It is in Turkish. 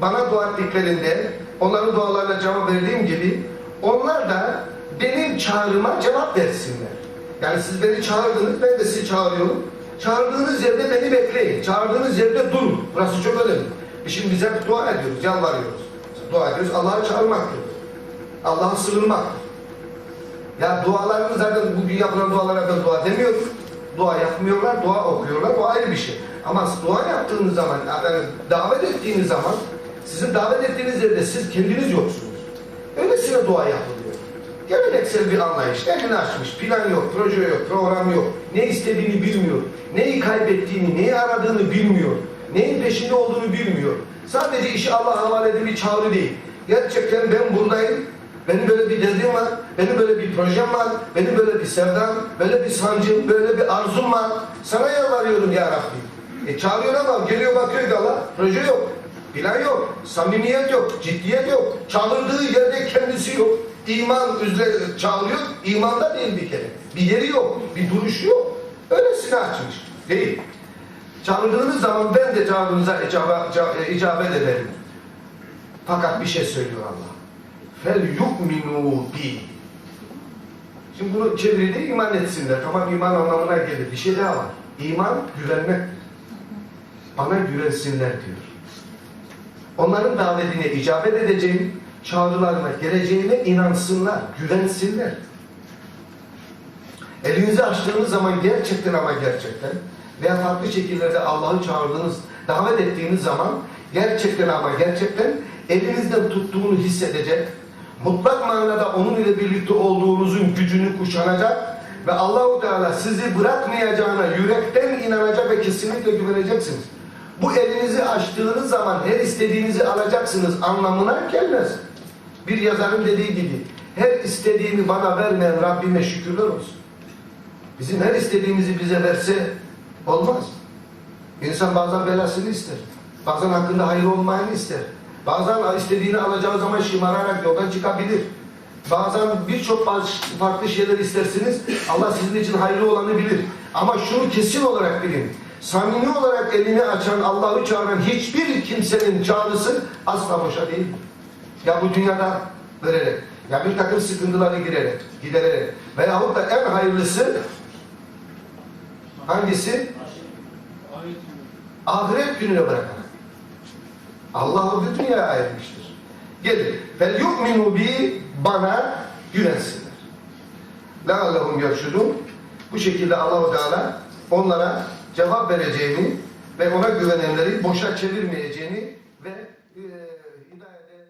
bana dua ettiklerinde onların dualarına cevap verdiğim gibi onlar da benim çağrıma cevap versinler. Yani siz beni çağırdınız, ben de sizi çağırıyorum. Çağırdığınız yerde beni bekleyin. Çağırdığınız yerde durun. Burası çok önemli. E Şimdi biz hep dua ediyoruz, yalvarıyoruz. Dua ediyoruz, Allah'a çağırmaktır. Allah'a sığınmaktır. Ya dualarını zaten bugün yapılan dualara ben dua demiyorum. Dua yapmıyorlar, dua okuyorlar. O ayrı bir şey. Ama dua yaptığınız zaman, yani davet ettiğiniz zaman sizin davet ettiğiniz yerde siz kendiniz yoksunuz. Öylesine dua yapılıyor. Geleneksel bir anlayış. Elini açmış. Plan yok, proje yok, program yok. Ne istediğini bilmiyor. Neyi kaybettiğini, neyi aradığını bilmiyor. Neyin peşinde olduğunu bilmiyor. Sadece işi Allah'a havale eden bir çağrı değil. Gerçekten ben buradayım. Benim böyle bir derdim var, benim böyle bir projem var, benim böyle bir sevdam, böyle bir sancım, böyle bir arzum var. Sana yalvarıyorum ya Rabbi. E çağırıyor ama geliyor bakıyor ki Allah, proje yok, plan yok, samimiyet yok, ciddiyet yok. Çağırdığı yerde kendisi yok. İman üzere çağırıyor, imanda değil bir kere. Bir yeri yok, bir duruşu yok. Öylesine açmış. Değil. Çağırdığınız zaman ben de cevabınıza icabet, icabet ederim. Fakat bir şey söylüyor Allah. Fel yu'minu bi. Şimdi bunu çeviride iman etsinler. Tamam iman anlamına gelir. Bir şey daha var. İman güvenmek. Bana güvensinler diyor. Onların davetine icabet edeceğim, çağrılarına geleceğine inansınlar, güvensinler. Elinizi açtığınız zaman gerçekten ama gerçekten veya farklı şekillerde Allah'ı çağırdığınız, davet ettiğiniz zaman gerçekten ama gerçekten elinizden tuttuğunu hissedecek, mutlak manada onun ile birlikte olduğunuzun gücünü kuşanacak ve Allahu Teala sizi bırakmayacağına yürekten inanacak ve kesinlikle güveneceksiniz. Bu elinizi açtığınız zaman her istediğinizi alacaksınız anlamına gelmez. Bir yazarın dediği gibi her istediğimi bana vermeyen Rabbime şükürler olsun. Bizim her istediğimizi bize verse olmaz. İnsan bazen belasını ister. Bazen hakkında hayır olmayanı ister. Bazen istediğini alacağı zaman şımararak yoldan çıkabilir. Bazen birçok farklı şeyler istersiniz. Allah sizin için hayırlı olanı bilir. Ama şunu kesin olarak bilin. Samimi olarak elini açan, Allah'ı çağıran hiçbir kimsenin çağrısı asla boşa değil. Ya bu dünyada vererek, ya bir takım sıkıntıları girerek, gidererek veyahut da en hayırlısı hangisi? Ahiret gününe bırakarak. Allah o dünyaya ayırmıştır. Gelin. Fel yu'minu bi bana güvensinler. Leallehum yerşudun. Bu şekilde Allah-u Teala onlara cevap vereceğini ve ona güvenenleri boşa çevirmeyeceğini ve e, hidayete